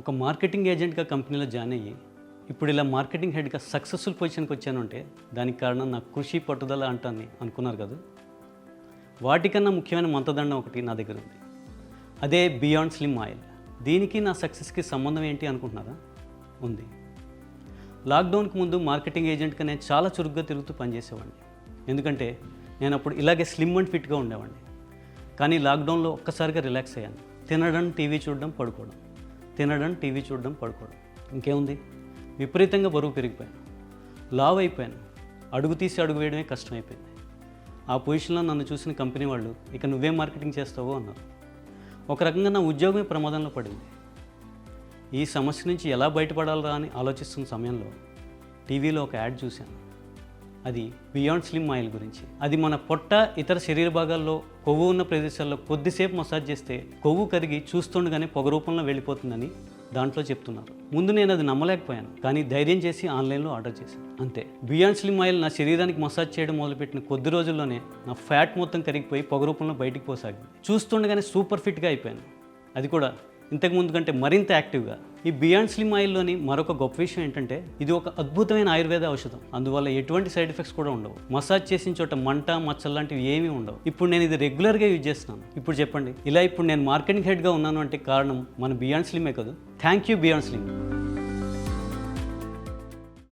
ఒక మార్కెటింగ్ ఏజెంట్గా కంపెనీలో జాయిన్ అయ్యి ఇప్పుడు ఇలా మార్కెటింగ్ హెడ్గా సక్సెస్ఫుల్ పొజిషన్కి వచ్చానంటే దానికి కారణం నా కృషి పట్టుదల అంటాన్ని అనుకున్నారు కదా. వాటికన్నా ముఖ్యమైన మంతదండం ఒకటి నా దగ్గర ఉంది. అదే బియాండ్ స్లిమ్ ఆయిల్. దీనికి నా సక్సెస్కి సంబంధం ఏంటి అనుకుంటున్నారా? ఉంది. లాక్డౌన్కి ముందు మార్కెటింగ్ ఏజెంట్గా నేను చాలా చురుగ్గా తిరుగుతూ పనిచేసేవాడిని. ఎందుకంటే నేను అప్పుడు ఇలాగే స్లిమ్ అండ్ ఫిట్గా ఉండేవాడిని. కానీ లాక్డౌన్లో ఒక్కసారిగా రిలాక్స్ అయ్యాను. తినడం టీవీ చూడడం పడుకోవడం. తినడం టీవీ చూడడం పడుకోవడం. ఇంకేముంది? విపరీతంగా బరువు పెరిగిపోయాను. లావ్ అయిపోయాను. అడుగు తీసి అడుగు వేయడమే కష్టమైపోయింది. ఆ పొజిషన్లో నన్ను చూసిన కంపెనీ వాళ్ళు ఇక నువ్వే మార్కెటింగ్ చేస్తావో అన్నారు. ఒక రకంగా నా ఉద్యోగమే ప్రమాదంలో పడింది. ఈ సమస్య నుంచి ఎలా బయటపడాలరా అని ఆలోచిస్తున్న సమయంలో టీవీలో ఒక యాడ్ చూశాను. అది బియాండ్ స్లిమ్ ఆయిల్ గురించి. అది మన పొట్ట ఇతర శరీర భాగాల్లో కొవ్వు ఉన్న ప్రదేశాల్లో కొద్దిసేపు మసాజ్ చేస్తే కొవ్వు కరిగి చూస్తుండగానే పొగ రూపంలో వెళ్ళిపోతుందని దాంట్లో చెప్తున్నారు. ముందు నేను అది నమ్మలేకపోయాను కానీ ధైర్యం చేసి ఆన్లైన్లో ఆర్డర్ చేశాను. అంతే. బియాండ్ స్లిమ్ ఆయిల్ నా శరీరానికి మసాజ్ చేయడం మొదలుపెట్టిన కొద్ది రోజుల్లోనే నా ఫ్యాట్ మొత్తం కరిగిపోయి పొగ రూపంలో బయటికి పోసాగింది. చూస్తుండగానే సూపర్ ఫిట్గా అయిపోయాను. అది కూడా ఇంతకు ముందు కంటే మరింత యాక్టివ్గా. ఈ బియాండ్ స్లిమ్ ఆయిల్లోని మరొక గొప్ప విషయం ఏంటంటే ఇది ఒక అద్భుతమైన ఆయుర్వేద ఔషధం. అందువల్ల ఎటువంటి సైడ్ ఎఫెక్ట్స్ కూడా ఉండవు. మసాజ్ చేసిన చోట మంట మచ్చలు లాంటివి ఏమీ ఉండవు. ఇప్పుడు నేను ఇది రెగ్యులర్గా యూజ్ చేస్తున్నాను. ఇప్పుడు చెప్పండి ఇలా ఇప్పుడు నేను మార్కెటింగ్ హెడ్గా ఉన్నాను అంటే కారణం మన బియాండ్ స్లిమే కదా? Thank you beyond slim.